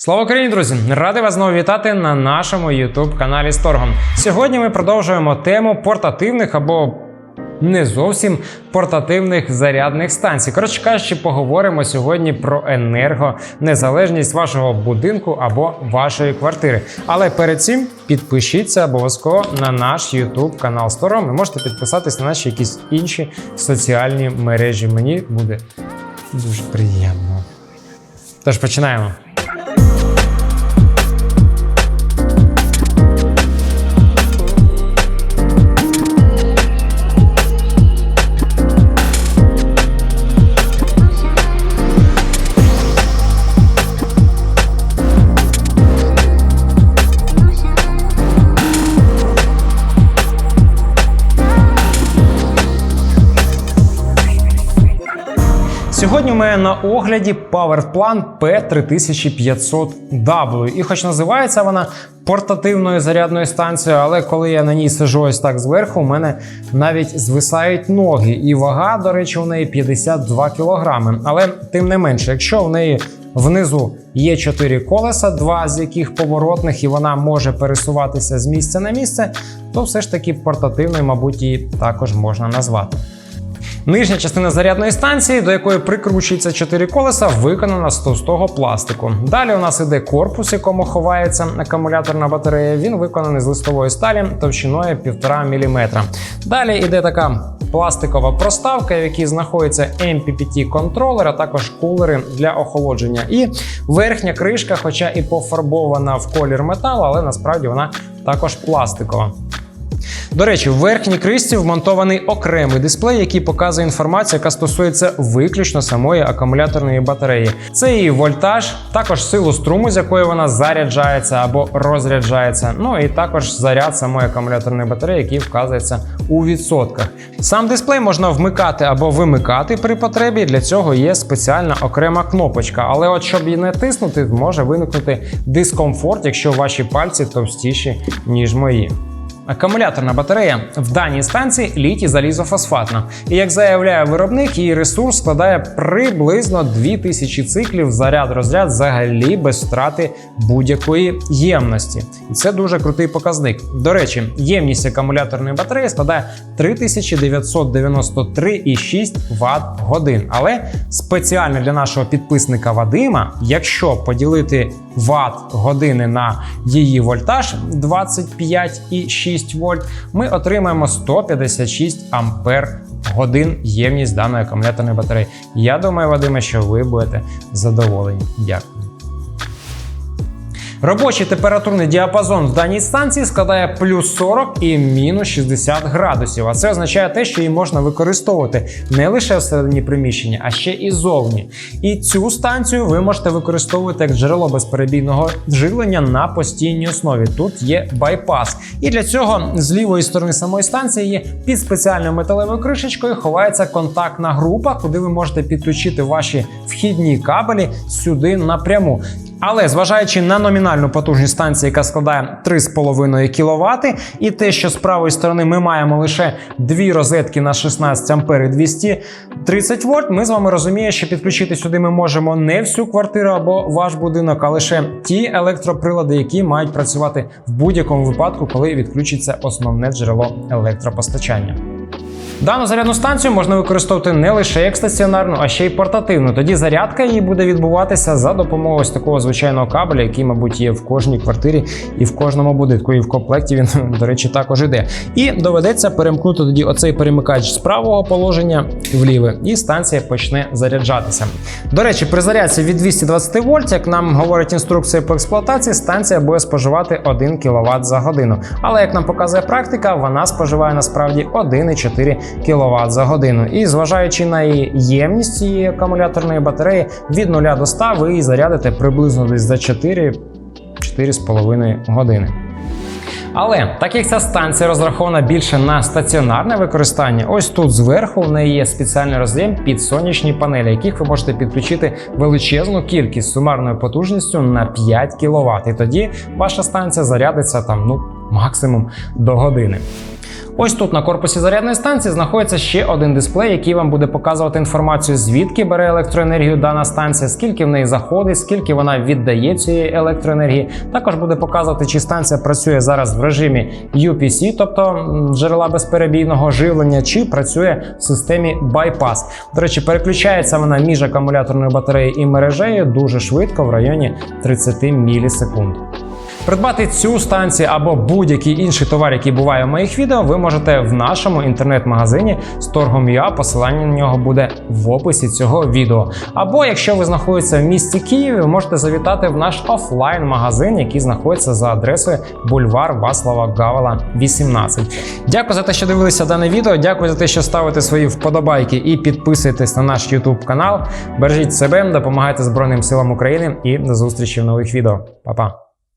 Слава Україні, друзі! Радий вас знову вітати на нашому youtube каналі з торгом. Сьогодні ми продовжуємо тему портативних або не зовсім портативних зарядних станцій. Коротше кажучи, поговоримо сьогодні про енергонезалежність вашого будинку або вашої квартири. Але перед цим підпишіться обов'язково на наш YouTube канал з. Ви можете підписатись на наші якісь інші соціальні мережі. Мені буде дуже приємно. Тож починаємо. Сьогодні у мене на огляді PowerPlan P3500W. І хоч називається вона портативною зарядною станцією, але коли я на ній сижу ось так зверху, у мене навіть звисають ноги. І вага, до речі, у неї 52 кг. Але тим не менше, якщо в неї Внизу є чотири колеса, два з яких поворотних, і вона може пересуватися з місця на місце, то все ж таки портативною, мабуть, її також можна назвати. Нижня частина зарядної станції, до якої прикручується 4 колеса, виконана з товстого пластику. Далі у нас іде корпус, якому ховається акумуляторна батарея. Він виконаний з листової сталі товщиною 1,5 мм. Далі іде така пластикова проставка, в якій знаходиться MPPT контролер, а також кулери для охолодження. І верхня кришка, хоча і пофарбована в колір металу, але насправді вона також пластикова. До речі, в верхній кришці вмонтований окремий дисплей, який показує інформацію, яка стосується виключно самої акумуляторної батареї. Це її вольтаж, також силу струму, з якої вона заряджається або розряджається. Ну і також заряд самої акумуляторної батареї, який вказується у відсотках. Сам дисплей можна вмикати або вимикати при потребі. Для цього є спеціальна окрема кнопочка. Але от щоб її не тиснути, може виникнути дискомфорт, якщо ваші пальці товстіші, ніж мої. Акумуляторна батарея в даній станції літій залізофосфатна. І як заявляє виробник, її ресурс складає приблизно 2000 циклів заряд-розряд взагалі без втрати будь-якої ємності. І це дуже крутий показник. До речі, ємність акумуляторної батареї складає 3993,6 Вт годин. Але спеціально для нашого підписника Вадима, якщо поділити Вт години на її вольтаж 25,6 вольт, ми отримаємо 156 ампер годин ємність даної акумуляторної батареї. Я думаю, Вадиме, що ви будете задоволені. Дякую. Робочий температурний діапазон в даній станції складає плюс 40 і мінус 60 градусів. А це означає те, що її можна використовувати не лише всередині приміщення, а ще і зовні. І цю станцію ви можете використовувати як джерело безперебійного живлення на постійній основі. Тут є байпас. І для цього з лівої сторони самої станції є під спеціальною металевою кришечкою ховається контактна група, куди ви можете підключити ваші вхідні кабелі сюди напряму. Але зважаючи на номінальну потужність станції, яка складає 3,5 кВт, і те, що з правої сторони ми маємо лише дві розетки на 16 ампер і 230 вольт, ми з вами розуміємо, що підключити сюди ми можемо не всю квартиру або ваш будинок, а лише ті електроприлади, які мають працювати в будь-якому випадку, коли відключиться основне джерело електропостачання. Дану зарядну станцію можна використовувати не лише як стаціонарну, а ще й портативну. Тоді зарядка її буде відбуватися за допомогою ось такого звичайного кабеля, який, мабуть, є в кожній квартирі і в кожному будинку. І в комплекті він, до речі, також іде. І доведеться перемкнути тоді оцей перемикач з правого положення в ліве, і станція почне заряджатися. До речі, при зарядці від 220 вольт, як нам говорить інструкція по експлуатації, станція буде споживати 1 кВт за годину. Але як нам показує практика, вона споживає насправді 1,4 кВт за годину. І зважаючи на ємність цієї акумуляторної батареї, від 0 до 100 ви її зарядите приблизно десь за 4-4,5 години. Але так як ця станція розрахована більше на стаціонарне використання, ось тут зверху в неї є спеціальний роз'єм під сонячні панелі, яких ви можете підключити величезну кількість сумарною потужністю на 5 кВт. І тоді ваша станція зарядиться там ну максимум до години. Ось тут на корпусі зарядної станції знаходиться ще один дисплей, який вам буде показувати інформацію, звідки бере електроенергію дана станція, скільки в неї заходить, скільки вона віддає цієї електроенергії. Також буде показувати, чи станція працює зараз в режимі UPC, тобто джерела безперебійного живлення, чи працює в системі bypass. До речі, переключається вона між акумуляторною батареєю і мережею дуже швидко, в районі 30 мілісекунд. Придбати цю станцію або будь-який інший товар, який буває в моїх відео, ви можете в нашому інтернет-магазині з торгом посилання на нього буде в описі цього відео. Або якщо ви знаходитеся в місті Києві, ви можете завітати в наш офлайн-магазин, який знаходиться за адресою бульвар Васлава Гавела, 18. Дякую за те, що дивилися дане відео. Дякую за те, що ставите свої вподобайки і підписуєтесь на наш YouTube канал. Бережіть себе, допомагайте Збройним силам України і до зустрічі в нових відео. Па-па!